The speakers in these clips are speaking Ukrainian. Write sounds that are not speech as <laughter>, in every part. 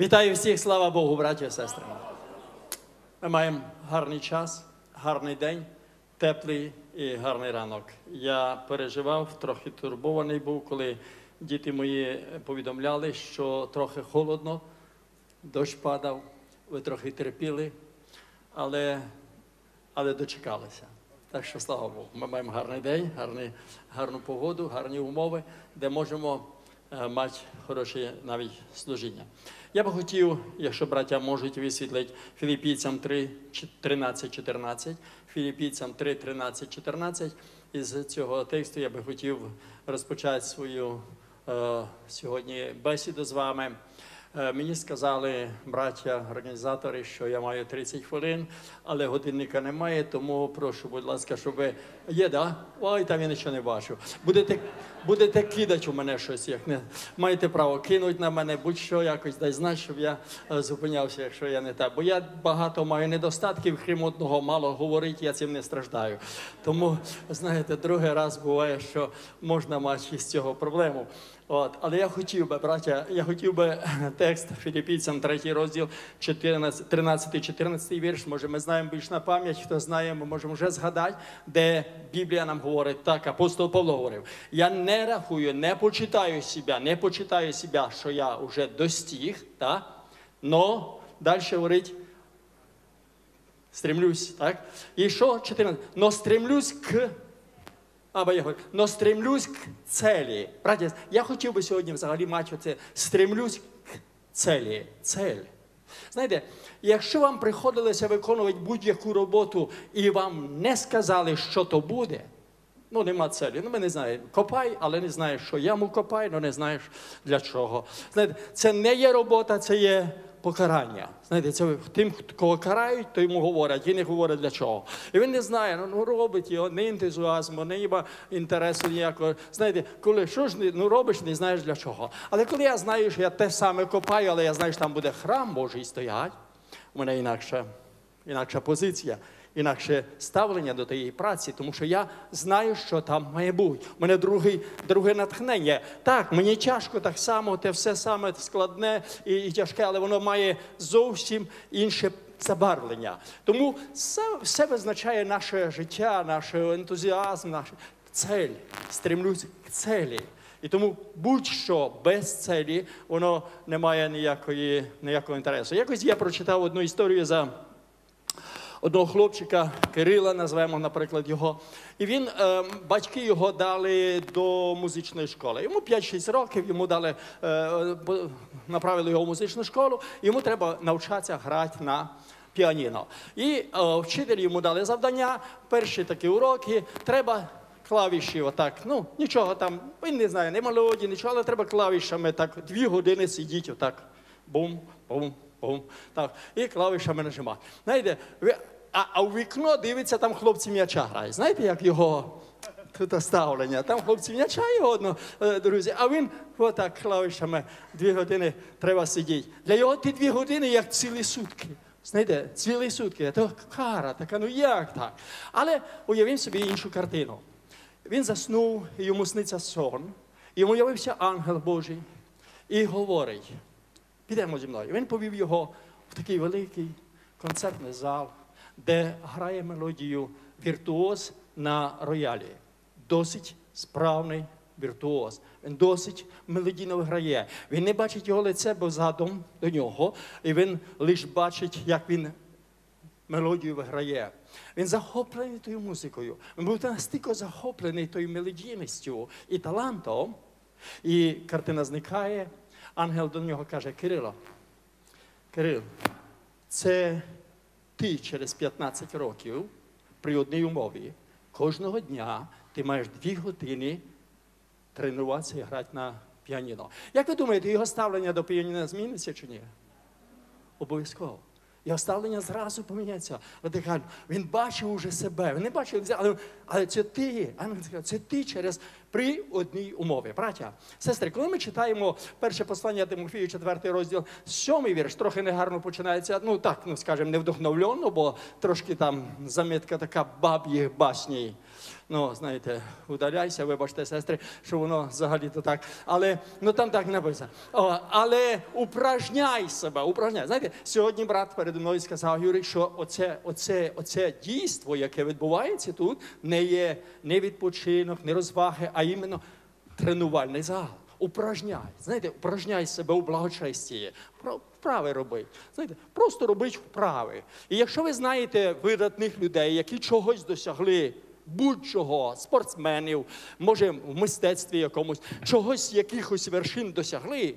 Вітаю всіх, слава Богу, браті і сестри. Ми маємо гарний час, гарний день, теплий і гарний ранок. Я переживав, трохи турбований був, коли діти мої повідомляли, що трохи холодно, дощ падав, ви трохи терпіли, але, але дочекалися. Так що слава Богу, ми маємо гарний день, гарний, гарну погоду, гарні умови, де можемо е, мати хороше навіть служіння. Я би хотів, якщо браття можуть висвітлити Філіппійцям 3, 13, 14, Філіппійцям 3, 13, 14. Із цього тексту я би хотів розпочати свою е, сьогодні бесіду з вами. Е, Мені сказали браття, організатори, що я маю 30 хвилин, але годинника немає, тому прошу, будь ласка, щоб ви. Є, да? Ой, там я нічого не бачу. Будете, будете кидати у мене щось, як не маєте право кинути на мене, будь-що якось дай знати, щоб я е, зупинявся, якщо я не так. Бо я багато маю недостатків, крім одного, мало говорить, я цим не страждаю. Тому, знаєте, другий раз буває, що можна мати з цього проблему. От, але я хотів би, браття, я хотів би <laughs> текст Філіппійцям, третій розділ, 13-14 вірш. Може, ми знаємо більш на пам'ять. Хто знає, ми можемо вже згадати, де Біблія нам говорить так. Апостол Павло говорив: я не рахую, не почитаю себе, не почитаю себе, що я вже достиг, та, но далі говорить. Стремлюсь, так? І що 14? Но стремлюсь к або я говорю, но стремлюсь к целі. Браті, я хотів би сьогодні взагалі мати оце стремлюсь к целі. Цель. Знаєте, якщо вам приходилося виконувати будь-яку роботу і вам не сказали, що то буде, ну нема целі. Ну, ми не знаємо. Копай, але не знаєш, що яму копай, але не знаєш для чого. Знаєте, це не є робота, це є покарання. Знаєте, це тим, кого карають, то йому говорять, і не говорять для чого. І він не знає, ну, ну робить його, не ентузіазму, не ніба інтересу ніякого. Знаєте, коли що ж ну, робиш, не знаєш для чого. Але коли я знаю, що я те саме копаю, але я знаю, що там буде храм Божий стоять, у мене інакша, інакша позиція. Інакше ставлення до тієї праці, тому що я знаю, що там має бути. У мене другий, друге натхнення. Так, мені тяжко так само, те все саме складне і, і тяжке, але воно має зовсім інше забарвлення. Тому все, все визначає наше життя, наш ентузіазм, наш цель. Стремлюсь к целі. І тому будь-що без целі, воно не має ніякої, ніякого інтересу. Якось я прочитав одну історію за одного хлопчика Кирила, назвемо, наприклад, його. І він, е, батьки його дали до музичної школи. Йому 5-6 років, йому дали, е, направили його в музичну школу, йому треба навчатися грати на піаніно. І е, вчителі йому дали завдання, перші такі уроки, треба. Клавіші, отак, ну нічого там, він не знає, не мелодії, нічого, але треба клавішами так дві години сидіть отак. Бум, бум, бум. Так, і клавішами нажимати. Знаєте, а, а у вікно дивиться, там хлопці м'яча грають. Знаєте, як його тут ставлення? Там хлопці м'яча його одно, е, друзі, а він отак клавішами дві години треба сидіти. Для його ті дві години як цілі сутки. Знаєте, цілі сутки, це кара, така, ну як так? Але уявіть собі іншу картину. Він заснув, йому сниться сон, йому явився ангел Божий і говорить: підемо зі мною. Він повів його в такий великий концертний зал, де грає мелодію віртуоз на роялі. Досить справний віртуоз. Він досить мелодійно грає. Він не бачить його лице, бо задом до нього, і він лише бачить, як він мелодію виграє. Він захоплений тою музикою. Він був настільки захоплений тою мелодійністю і талантом. І картина зникає. Ангел до нього каже: Кирило, Кирил, це ти через 15 років при одній умові. Кожного дня ти маєш дві години тренуватися і грати на піаніно. Як ви думаєте, його ставлення до піаніно зміниться чи ні? Обов'язково. Його ставлення зразу поміняється радикально. Він бачив уже себе. Він не бачив, але, але це ти, це ти через при одній умові. Браття, сестри, коли ми читаємо перше послання Тимофію, 4 розділ, сьомий вірш, трохи негарно починається. Ну так, ну скажімо, не вдохновлено, бо трошки там замітка така баб'їх басній. Ну, знаєте, удаляйся, вибачте, сестри, що воно взагалі-то так. Але ну там так написано. Але упражняй себе, упражняй. Знаєте, сьогодні брат передо мною сказав Юрій, що оце, оце, оце дійство, яке відбувається тут, не є не відпочинок, не розваги, а іменно тренувальний зал. Упражняй. Знаєте, упражняй себе у благочесті. Вправи робить. Знаєте, просто робить вправи. І якщо ви знаєте видатних людей, які чогось досягли, будь-чого, спортсменів, може в мистецтві якомусь, чогось, якихось вершин досягли,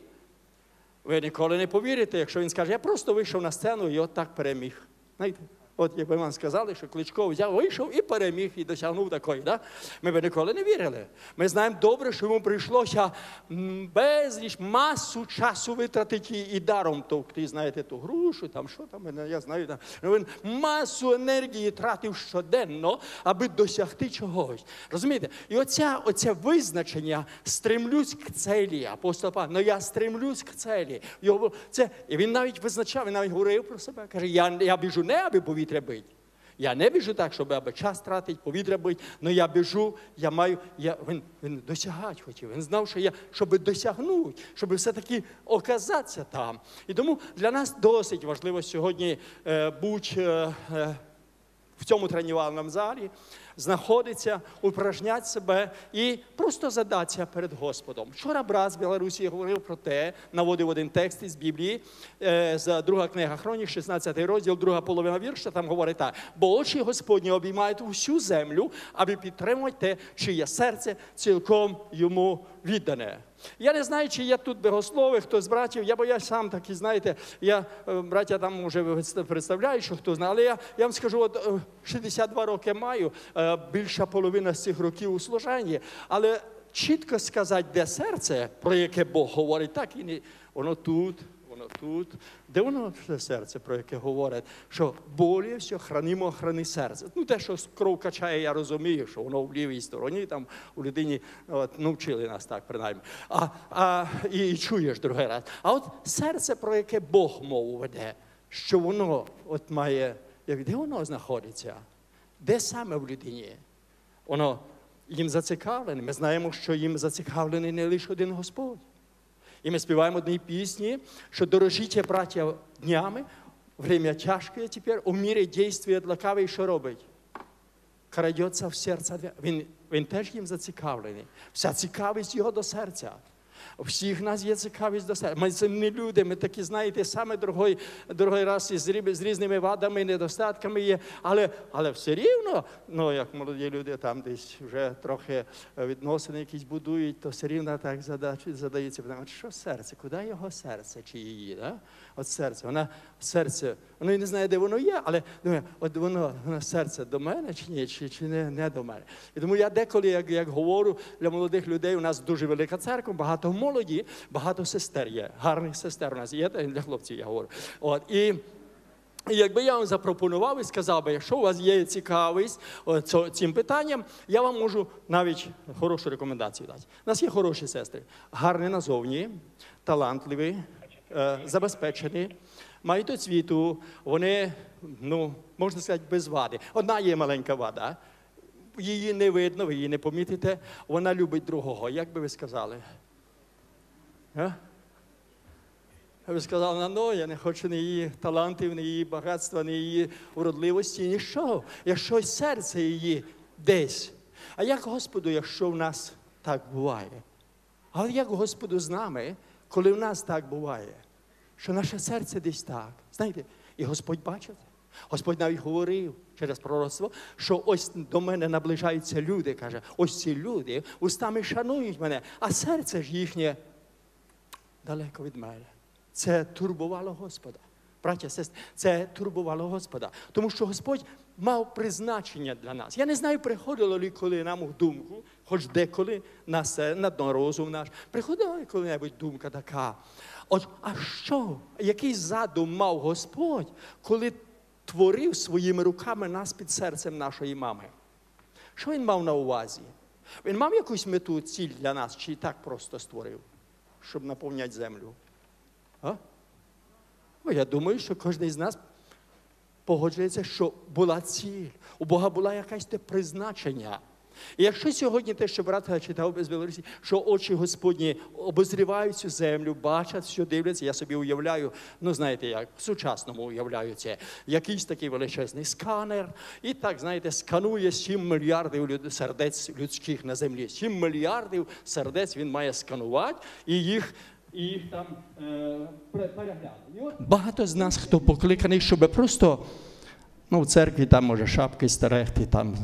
ви ніколи не повірите, якщо він скаже, я просто вийшов на сцену і от так переміг. Знаєте? От якби вам сказали, що Кличко взяв, вийшов і переміг, і досягнув такої. Да? Ми б ніколи не вірили. Ми знаємо добре, що йому прийшлося безліч масу часу витратити і даром товкти, знаєте, ту грушу, там що там, я знаю, там. Ну, Він масу енергії тратив щоденно, аби досягти чогось. Розумієте? І оця, оце визначення стремлюсь к целі. Апостол Павло, ну я стремлюсь к целі. Його, це, і він навіть визначав, він навіть говорив про себе. Каже, я, я біжу не аби повітря бить. Я не біжу так, щоб аби час тратить, повітря бить, але я біжу, я маю, я, він, він досягати хотів. Він знав, що я, щоб досягнути, щоб все-таки оказатися там. І тому для нас досить важливо сьогодні е, бути е, е, в цьому тренувальному залі, знаходиться, упражнять себе і просто задатися перед Господом. Вчора брат з Білорусі говорив про те, наводив один текст із Біблії, за з друга книга Хронік, 16 розділ, друга половина вірша, там говорить так, бо очі Господні обіймають усю землю, аби підтримувати те, чиє серце цілком йому віддане. Я не знаю, чи є тут богослови, хто з братів, я бо я сам такий, знаєте, я е, браття там вже представляю, що хто знає, але я, я вам скажу, от е, 62 роки маю, е, більша половина з цих років у служенні, але чітко сказати, де серце, про яке Бог говорить, так і не воно тут. Воно тут, де воно це серце, про яке говорять, що болі все хранимо, храни серце. Ну, те, що кров качає, я розумію, що воно в лівій стороні, там у людині от, навчили нас так, принаймні. А, а, і, і чуєш другий раз. А от серце, про яке Бог мову веде, що воно от має, як де воно знаходиться? Де саме в людині? Воно їм зацікавлене. Ми знаємо, що їм зацікавлений не лише один Господь. І ми співаємо одні пісні, що дорожіть, браття, днями, время тяжке тепер, у мірі дійствує длакавий, що робить? Крадеться в серце. Він, він теж їм зацікавлений. Вся цікавість його до серця. Всіх нас є цікавість до себе. Ми земні люди, ми такі, знаєте, саме другий, другої раз із, з різними вадами і недостатками є, але, але все рівно, ну як молоді люди там десь вже трохи е, відносини якісь будують, то все рівно так задачі, задається питання, що серце, куди його серце чи її? Да? От серце, вона серце, воно і не знає, де воно є, але думає, от воно, воно серце до мене чи ні, чи, чи не, не до мене. І тому я деколи, як, як говорю для молодих людей, у нас дуже велика церква, багато молоді, багато сестер є, гарних сестер у нас є, для хлопців я говорю. От, і і якби я вам запропонував і сказав би, якщо у вас є цікавість цим питанням, я вам можу навіть хорошу рекомендацію дати. У нас є хороші сестри, гарні назовні, талантливі, забезпечені, мають освіту, вони, ну, можна сказати, без вади. Одна є маленька вада. Її не видно, ви її не помітите. Вона любить другого. Як би ви сказали? Я би сказав, ну, я не хочу ні її талантів, ні її багатства, ні її уродливості, нічого. Якщо серце її десь. А як Господу, якщо в нас так буває? Але як Господу з нами, коли в нас так буває, що наше серце десь так. Знаєте, і Господь бачить. Господь навіть говорив через пророцтво, що ось до мене наближаються люди, каже, ось ці люди устами шанують мене, а серце ж їхнє далеко від мене. Це турбувало Господа. Браття, сестри, це турбувало Господа. Тому що Господь мав призначення для нас. Я не знаю, приходило ли коли нам в думку, хоч деколи на, се, на дно розум наш, приходила ли коли-небудь думка така. От, а що, який задум мав Господь, коли творив своїми руками нас під серцем нашої мами? Що він мав на увазі? Він мав якусь мету, ціль для нас, чи так просто створив, щоб наповняти землю? А? Я думаю, що кожен з нас погоджується, що була ціль. У Бога була якась те призначення. І якщо сьогодні те, що брат читав без Білорусі, що очі Господні обозрівають цю землю, бачать, що дивляться, я собі уявляю, ну знаєте, як в сучасному уявляю це, якийсь такий величезний сканер, і так, знаєте, сканує 7 мільярдів люд- сердець людських на землі. 7 мільярдів сердець він має сканувати і їх. І їх там е, пере- переглянути. І от багато з нас, хто покликаний, щоб просто Ну, в церкві там може шапки стерегти, там.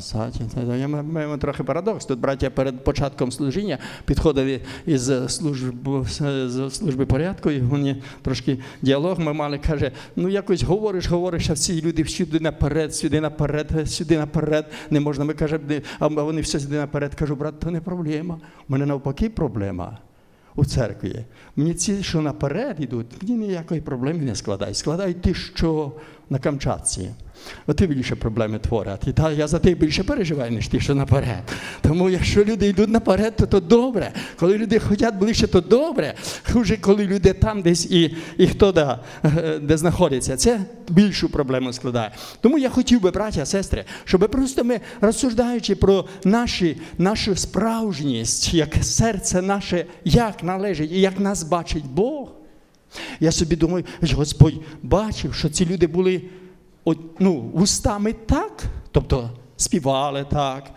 Я маємо трохи парадокс. Тут браття перед початком служіння підходили із служби, з служби порядку, і вони трошки діалог ми мали, каже, ну якось говориш, говориш, а всі люди сюди наперед, сюди наперед, сюди наперед. Не можна. Ми кажемо, а вони все сюди наперед. Кажу, брат, то не проблема. У мене навпаки проблема. У церкві. Мені ці, що наперед йдуть, мені ніякої проблеми не складають. Складають ті, що на Камчатці. Оти більше проблеми творять. І та я за те більше переживаю, ніж ті, що наперед. Тому якщо люди йдуть наперед, то то добре. Коли люди ходять ближче, то добре. Хуже, коли люди там десь і і хто да, де знаходиться. Це більшу проблему складає. Тому я хотів би, браття, сестри, щоб просто ми, розсуждаючи про наші, нашу справжність, як серце наше, як належить і як нас бачить Бог. Я собі думаю, Господь бачив, що ці люди були ну, вустами так, тобто співали так,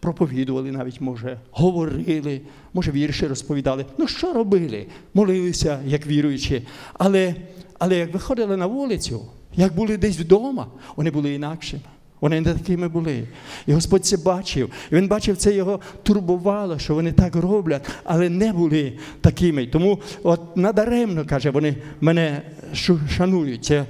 проповідували навіть, може, говорили, може, вірші розповідали. Ну, що робили? Молилися, як віруючі. Але, але як виходили на вулицю, як були десь вдома, вони були інакшими. Вони не такими були. І Господь це бачив. І Він бачив, це його турбувало, що вони так роблять, але не були такими. Тому от надаремно, каже, вони мене шанують. Це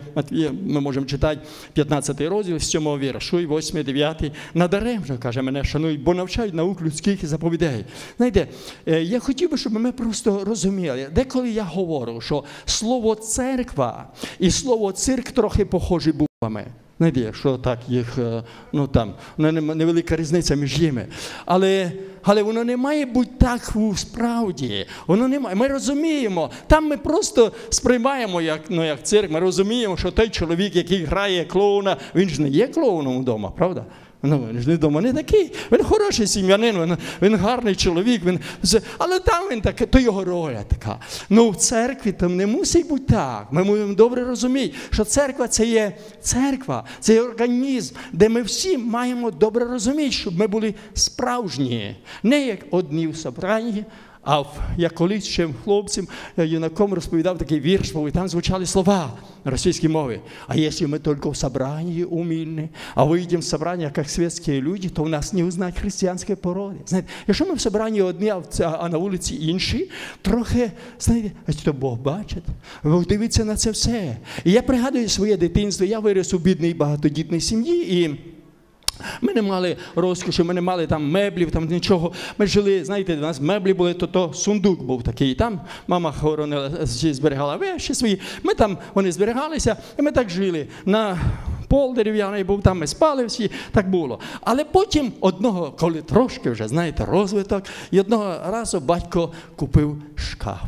ми можемо читати 15 розділ з 7 віршу, і 8, 9. Надаремно, каже, мене шанують, бо навчають наук людських заповідей. Знаєте, я хотів би, щоб ми просто розуміли, деколи я говорю, що слово церква і слово цирк трохи похожі буквами. Знаєте, якщо так їх, ну там, невелика різниця між ними. Але але воно не має бути так справді. Воно не має. Ми розуміємо, там ми просто сприймаємо як ну, як цирк, ми розуміємо, що той чоловік, який грає клоуна, він ж не є клоуном вдома, правда? Ну, вдома не такий. Він хороший сім'янин, він він гарний чоловік, він, але там він такий, то його роля така. Ну в церкві там не мусить бути так. Ми маємо добре розуміти, що церква це є церква, це є організм, де ми всі маємо добре розуміти, щоб ми були справжні, не як одні в собранні, а я колись ще хлопцям, юнаком розповідав такий вірш, і там звучали слова на російській мові. А якщо ми тільки в собрании умільні, а вийдемо з собрання, як світські люди, то у нас не узнають християнської породи. Знаєте, якщо ми в собранні одні, а на вулиці інші, трохи, знаєте, то Бог бачить, Бог дивиться на це все. І я пригадую своє дитинство, я виріс у бідній багатодітній сім'ї. і ми не мали розкоші, ми не мали там меблів, там нічого. Ми жили, знаєте, у нас меблі були, то то сундук був такий. Там мама хоронила, зберігала вещі свої. Ми там вони зберігалися, і ми так жили. На пол дерев'яний був, там ми спали всі, так було. Але потім одного, коли трошки вже, знаєте, розвиток, і одного разу батько купив шкаф.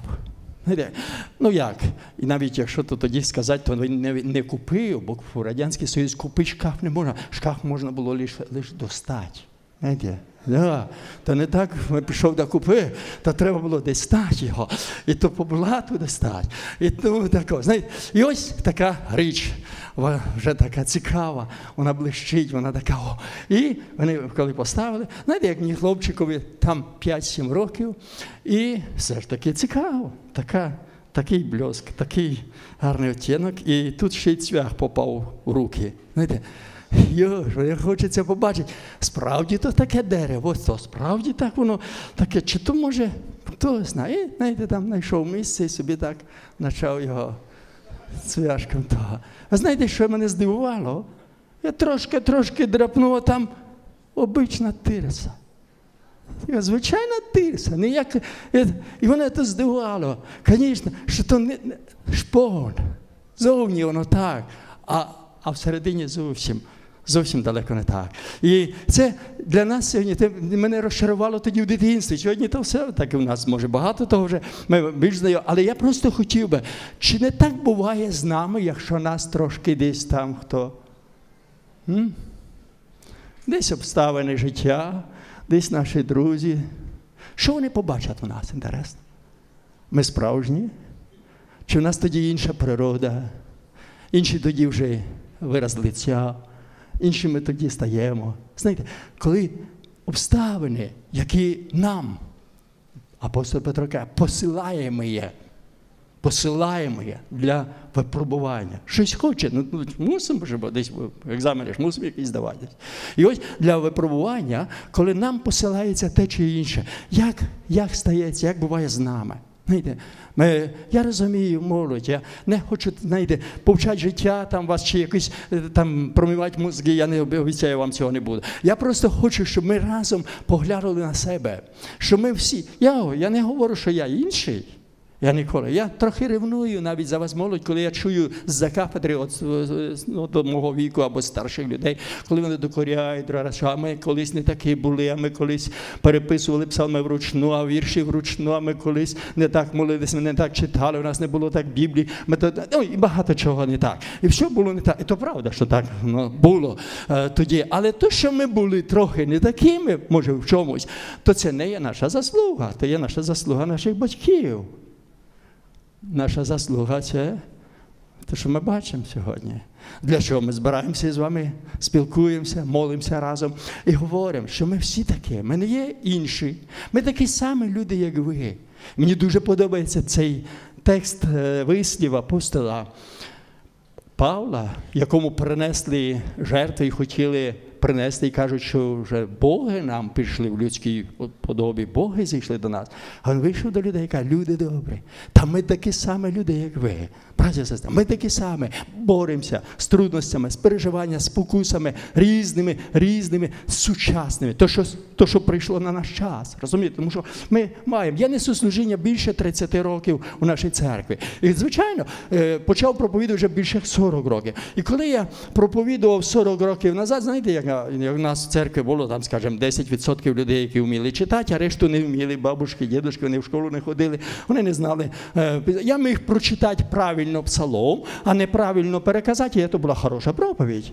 Ну як? І навіть якщо то тоді сказати, то він не не купив, бо в Радянський Союз купити шкаф не можна. Шкаф можна було лише лише достати. Знаєте? Да. Та не так ми пішов до купи, то треба було десь стати його. І то по блату достати. І тому тако. Знаєте, і ось така річ, вона вже така цікава, вона блищить, вона така. О. І вони коли поставили, знаєте, як мені хлопчикові там 5-7 років, і все ж таки цікаво. Така, Такий бльоск, такий гарний оттінок, і тут ще й цвях попав у руки. Знаєте, <laughs> Йо, хочеться побачити. Справді то таке дерево, то справді так воно таке, чи то може, хто знає, і, знаєте, там знайшов місце і собі так почав його цвяшком того. А знаєте, що мене здивувало? Я трошки-трошки драпнув, а там обична тирса. Звичайна тирса. Ніяк... І мене це здивувало. Звісно, що то не шпон. Зовні воно так, а, а всередині зовсім. Зовсім далеко не так. І це для нас сьогодні мене розчарувало тоді в дитинстві. Сьогодні то все так і в нас може багато того вже ми більш знайомі. Але я просто хотів би, чи не так буває з нами, якщо нас трошки десь там хто? М? Десь обставини життя, десь наші друзі. Що вони побачать у нас, інтересно? Ми справжні? Чи в нас тоді інша природа? Інші тоді вже вираз лиця, інші ми тоді стаємо. Знаєте, коли обставини, які нам, апостол Петро каже, посилаємо є, посилаємо є для випробування. Щось хоче, ну ну, мусимо ж десь екзамені ж мусимо якийсь здаватись. І ось для випробування, коли нам посилається те чи інше, як, як стається, як буває з нами. Знаєте, ми, я розумію молодь, я не хочу, знаєте, повчати життя там вас чи якось е, там промивати мозги, я не обіцяю вам цього не буду. Я просто хочу, щоб ми разом поглянули на себе. Що ми всі. Я, я не говорю, що я інший. Я ніколи. Я трохи ревную навіть за вас молодь, коли я чую з-за кафедри от, ну, до мого віку або старших людей, коли вони докоряють, а ми колись не такі були, а ми колись переписували псалми вручну, а вірші вручну, а ми колись не так молилися, ми не так читали, у нас не було так Біблії. Ми то, ну, і багато чого не так. І все було не так. І то правда, що так ну, було е, тоді. Але то, що ми були трохи не такими, може, в чомусь, то це не є наша заслуга, то є наша заслуга наших батьків наша заслуга це те, що ми бачимо сьогодні. Для чого ми збираємося з вами, спілкуємося, молимося разом і говоримо, що ми всі такі, ми не є інші. Ми такі самі люди, як ви. Мені дуже подобається цей текст е, вислів апостола Павла, якому принесли жертви і хотіли принесли і кажуть, що вже Боги нам пішли в людській подобі, Боги зійшли до нас. А він вийшов до людей і каже, люди добрі, та ми такі самі люди, як ви. Братя сестри, ми такі самі боремося з трудностями, з переживаннями, з покусами різними, різними, сучасними. То, що то, що прийшло на наш час. Розумієте? Тому що ми маємо. Я несу служіння більше 30 років у нашій церкві. І, звичайно, е, почав проповідувати вже більше 40 років. І коли я проповідував 40 років назад, знаєте, як як у нас в церкві було, там, скажімо, 10% людей, які вміли читати, а решту не вміли, бабушки, дідушки, вони в школу не ходили, вони не знали. Е, я міг прочитати правильно псалом, а неправильно переказати, і це була хороша проповідь.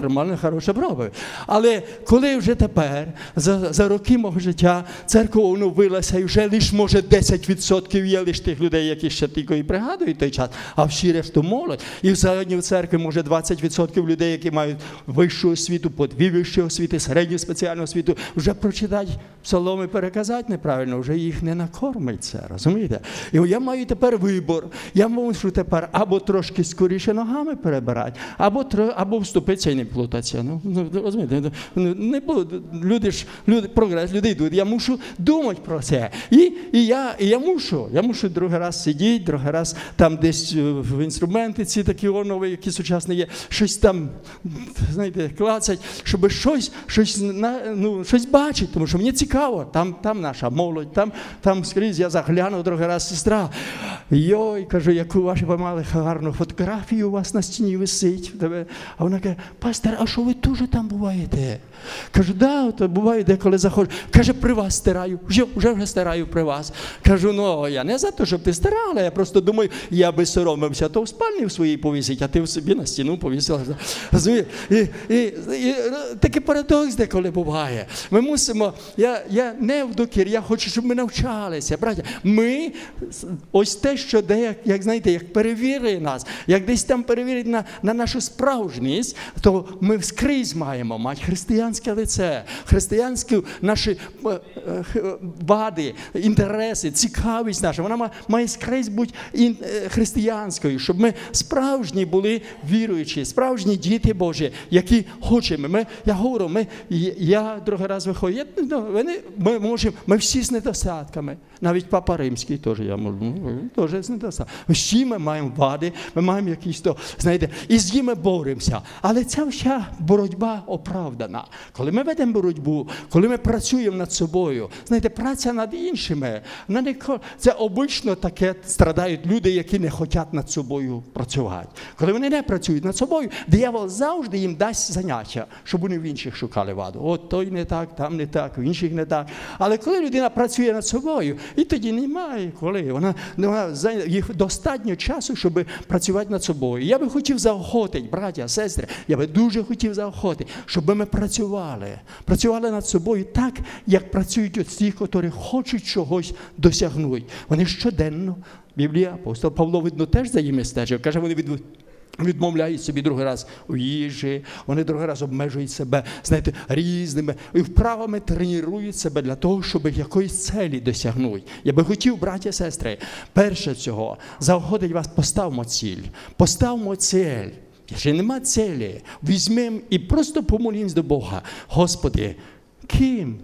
Нормальна, хороша проповідь. Але коли вже тепер, за за роки мого життя, церква оновилася, і вже лише, може, 10% є лише тих людей, які ще тільки і пригадують той час, а всі решту молодь. І в церкві, може, 20% людей, які мають вищу освіту, по дві вищі освіти, середню спеціальну освіту, вже прочитати псаломи переказати неправильно, вже їх не накормиться. Розумієте? І я маю тепер вибор. Я можу тепер або трошки скоріше ногами перебирати, або або вступитися і не плутатися. Ну, ну розумієте, ну, не буду. Люди ж люди, прогрес, люди йдуть. Я мушу думати про це. І і, я і я мушу. Я мушу другий раз сидіти, другий раз там десь е, в інструменти ці такі нові, які сучасні є, щось там, знаєте, клацать, щоб щось щось, ну, щось бачити, тому що мені цікаво, там там наша молодь, там там скрізь я заглянув другий раз сестра. Йой, кажу, яку ваші помали гарну фотографію у вас на стіні висить. А вона каже, пастор, а що ви дуже там буваєте? Кажу, да, то буває, деколи заходжу. Каже, при вас стираю, вже вже, вже стираю при вас. Кажу, ну я не за те, щоб ти стирала, я просто думаю, я би соромився, то в спальні в своїй повісить, а ти в собі на стіну повісила. І, і, і, і Такий парадокс деколи буває. Ми мусимо, я я не в докір, я хочу, щоб ми навчалися. Браття, ми ось те, що де, як знаєте, як перевірить нас, як десь там перевірить на на нашу справжність, то ми вскрізь маємо мати християнське лице, християнські наші е, е, вади, інтереси, цікавість наша. Вона має скрізь бути е, християнською, щоб ми справжні були віруючі, справжні діти Божі, які хочемо. Ми, Я говорю, ми, я другий раз виходжу. Ну, ми можемо, ми всі з недостатками. Навіть папа римський теж я можу, ну, теж з недостатками. Всі ми маємо вади, ми маємо якісь то, знаєте, і з ними боремося. Але ця вся боротьба оправдана. Коли ми ведемо боротьбу, коли ми працюємо над собою, знаєте, праця над іншими, це обично таке страдають люди, які не хочуть над собою працювати. Коли вони не працюють над собою, диявол завжди їм дасть заняття. щоб вони в інших шукали ваду. От той не так, там не так, в інших не так. Але коли людина працює над собою, і тоді немає коли. Вона, вона їх достатньо часу, щоб працювати над собою. Я би хотів заохотити, браття, сестри, я би дуже хотів заохотити, щоб ми працювали. Працювали над собою так, як працюють от ті, які хочуть чогось досягнути. Вони щоденно. Біблія, апостол Павло, видно, теж за ними стежив. Каже, вони від, відмовляють собі другий раз у їжі, вони другий раз обмежують себе, знаєте, різними і вправами тренують себе для того, щоб якоїсь цілі досягнути. Я би хотів, браті і сестри, перше цього, заохотить вас, поставмо ціль, поставмо ціль. Якщо нема цілі, візьмемо і просто помолімось до Бога. Господи, ким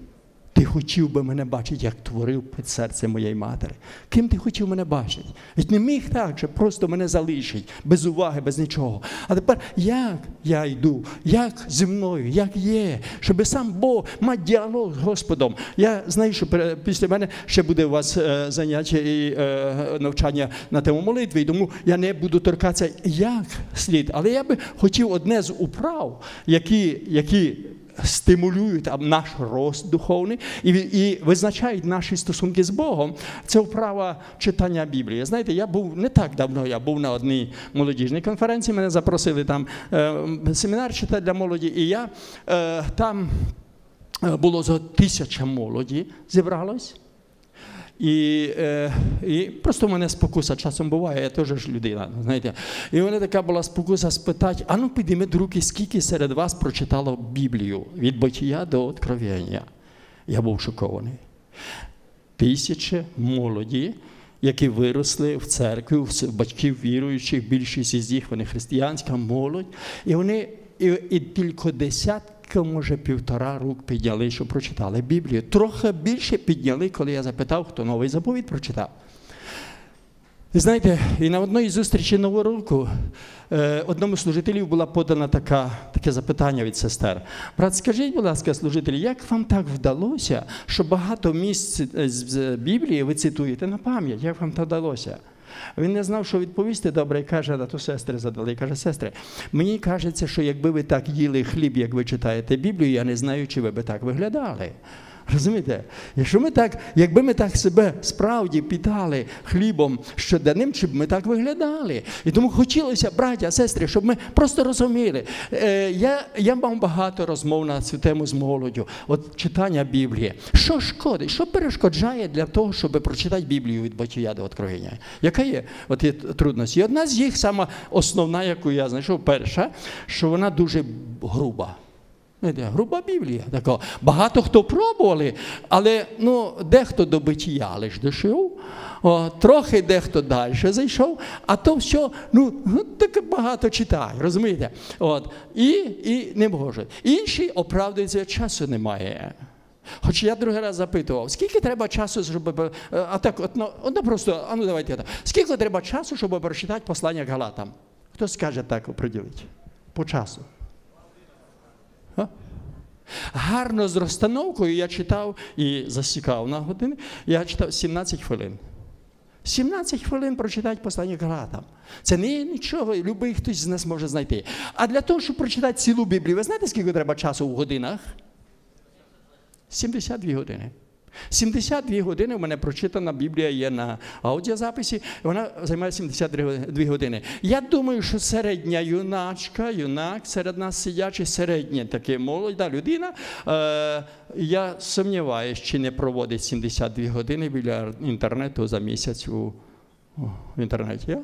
ти хотів би мене бачити, як творив під серце моєї матері? Ким ти хотів мене бачити? Ведь не міг так, що просто мене залишить, без уваги, без нічого. А тепер як я йду, як зі мною, як є, щоб сам Бог мати діалог з Господом. Я знаю, що після мене ще буде у вас е, заняття і е, навчання на тему молитви, і тому я не буду торкатися як слід. Але я би хотів одне з управ, які, які стимулюють наш рост духовний і, і визначають наші стосунки з Богом. Це вправа читання Біблії. Знаєте, я був не так давно, я був на одній молодіжній конференції, мене запросили там е, семінар читати для молоді, і я е, там е, було за тисяча молоді зібралось. І, е, і просто в мене спокуса часом буває, я теж ж людина, знаєте. І в мене така була спокуса спитати, а ну підійміть руки, скільки серед вас прочитало Біблію від Бытія до Откровення. Я був шокований. Тисячі молоді, які виросли в церкві, в батьків віруючих, більшість із них вони християнська молодь, і вони і, і тільки десятка, може, півтора рук підняли, що прочитали Біблію. Трохи більше підняли, коли я запитав, хто новий заповідь прочитав. Знаєте, і на одній зустрічі Нового року е, одному служителю була подана така, таке запитання від сестер. Брат, скажіть, будь ласка, служителі, як вам так вдалося, що багато місць е, з з Біблії ви цитуєте на пам'ять? Як вам так вдалося? Він не знав, що відповісти добре, і каже, на то сестри задали. І каже, сестри, мені кажеться, що якби ви так їли хліб, як ви читаєте Біблію, я не знаю, чи ви би так виглядали. Розумієте? Якщо ми так, якби ми так себе справді питали хлібом щоденним, чи б ми так виглядали. І тому хотілося, браття, сестри, щоб ми просто розуміли. Е, я, я мав багато розмов на цю тему з молоддю, от читання Біблії. Що шкодить, що перешкоджає для того, щоб прочитати Біблію від Бытія до Откровення? Яка є от є трудності? І одна з їх, сама основна, яку я знайшов, перша, що вона дуже груба. Груба Біблія. Така. Багато хто пробували, але ну, дехто до биття лиш дійшов, трохи дехто далі зайшов, а то все, ну, ну таке багато читає, розумієте? От. І, і не може. Інші оправдуються, часу немає. Хоч я другий раз запитував, скільки треба часу, щоб. е, А так, от, ну, одно просто, а ну давайте так. Скільки треба часу, щоб прочитати послання Галатам? Хто скаже так оприділити? По часу. Гарно з розстановкою я читав і засікав на години. Я читав 17 хвилин. 17 хвилин прочитати послання Галатам. Це не нічого, любий хтось з нас може знайти. А для того, щоб прочитати цілу Біблію, ви знаєте, скільки треба часу в годинах? 72 години. 72 години у мене прочитана Біблія є на аудіозаписі, вона займає 72 години. Я думаю, що середня юначка, юнак серед нас сидячий, середня таке молода людина. Е, я сумніваюся, чи не проводить 72 години біля інтернету за місяць у, в інтернеті.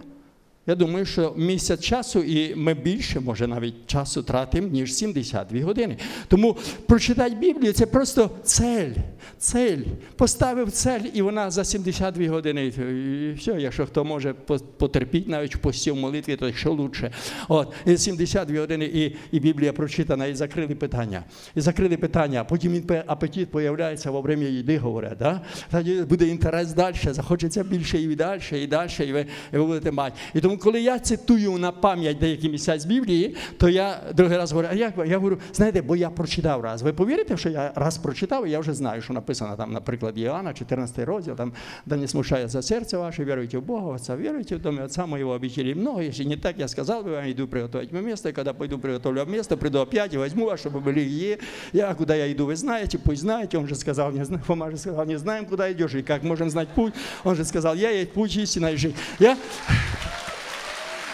Я? Думаю, що місяць часу, і ми більше, може, навіть часу тратимо, ніж 72 години. Тому прочитати Біблію це просто цель. Цель. Поставив цель, і вона за 72 години. І все, якщо хто може потерпіти навіть в пості в молитві, то ще лучше. От, і 72 години, і, і Біблія прочитана, і закрили питання. І закрили питання, а потім він апетит появляється во время їди, говорять. Да? Тоді буде інтерес далі, захочеться більше і далі, і далі, і ви, і ви будете мати. І тому Тому, коли я цитую на пам'ять деякі місця з Біблії, то я другий раз говорю, а як ви? я говорю, знаєте, бо я прочитав раз. Ви повірите, що я раз прочитав, і я вже знаю, що написано там, наприклад, Іоанна, 14 розділ, там, да не смущає за серце ваше, віруйте в Бога, Отца, віруйте в доме Отца моего обителей много, если не так, я сказал бы вам, иду приготовить мне место, и когда пойду приготовлю вам место, приду опять и возьму вас, чтобы были и я, куда я иду, вы знаете, пусть знаете, он же сказал, не знаю, Фома же сказал, не знаем, куда идешь, и как можем знать путь, он же сказал, я есть путь, истина и жизнь. Я...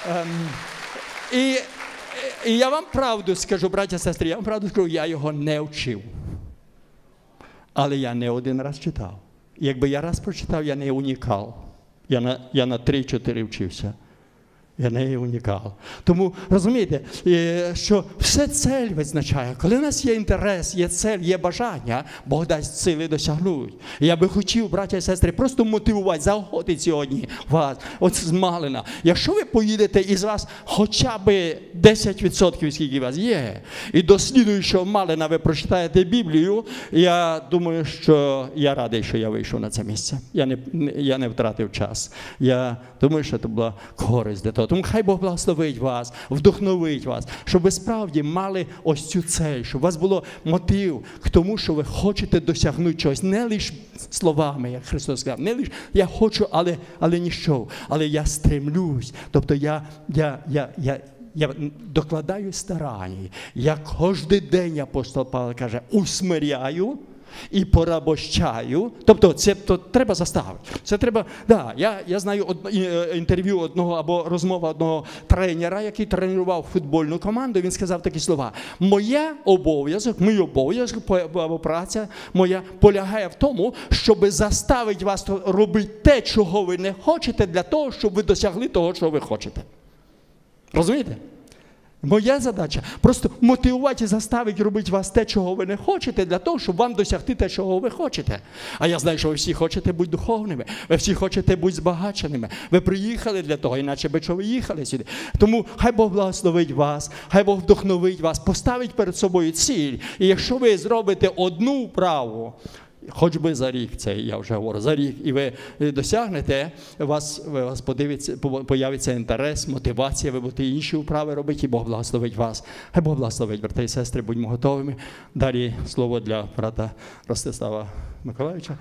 Ем, і, і я вам правду скажу, браття сестри, я вам правду скажу, я його не вчив. Але я не один раз читав. Якби я раз прочитав, я не унікал. Я на, я на 3-4 вчився. Я не унікал. Тому розумієте, що все цель визначає. Коли в нас є інтерес, є цель, є бажання, Бог дасть сили досягнуть. Я би хотів, браття і сестри, просто мотивувати, заохотити сьогодні вас, от з Малина. Якщо ви поїдете із вас хоча б 10%, скільки вас є, і до Малина ви прочитаєте Біблію, я думаю, що я радий, що я вийшов на це місце. Я не, я не втратив час. Я думаю, що це була користь для того. Тому хай Бог благословить вас, вдохновить вас, щоб ви справді мали ось цю цель, щоб у вас було мотив к тому, що ви хочете досягнути чогось, не лише словами, як Христос сказав, не лише я хочу, але, але ніщо, але я стремлюсь. Тобто я, я, я, я, я докладаю старань. Я кожен день апостол Павло каже, усмиряю. І порабощаю. Тобто, це то треба заставити. Це треба. Да, я, я знаю од, е, інтерв'ю одного або розмова одного тренера, який тренував футбольну команду. Він сказав такі слова: Моя обов'язок, мій обов'язок або праця моя полягає в тому, щоб заставити вас робити те, чого ви не хочете, для того, щоб ви досягли того, що ви хочете. Розумієте? Моя задача просто мотивувати і заставити робити вас те, чого ви не хочете, для того, щоб вам досягти те, чого ви хочете. А я знаю, що ви всі хочете бути духовними, ви всі хочете бути збагаченими. Ви приїхали для того, іначе би чого ви їхали сюди. Тому хай Бог благословить вас, хай Бог вдохновить вас, поставить перед собою ціль. І якщо ви зробите одну вправу, Хоч би за рік це я вже говорю, за рік, і ви досягнете, у вас, у вас подивиться, по- появиться інтерес, мотивація, ви будете інші вправи робити, і Бог благословить вас. Хай Бог благословить, брати і сестри, будьмо готовими. Далі слово для брата Ростислава Миколаївича.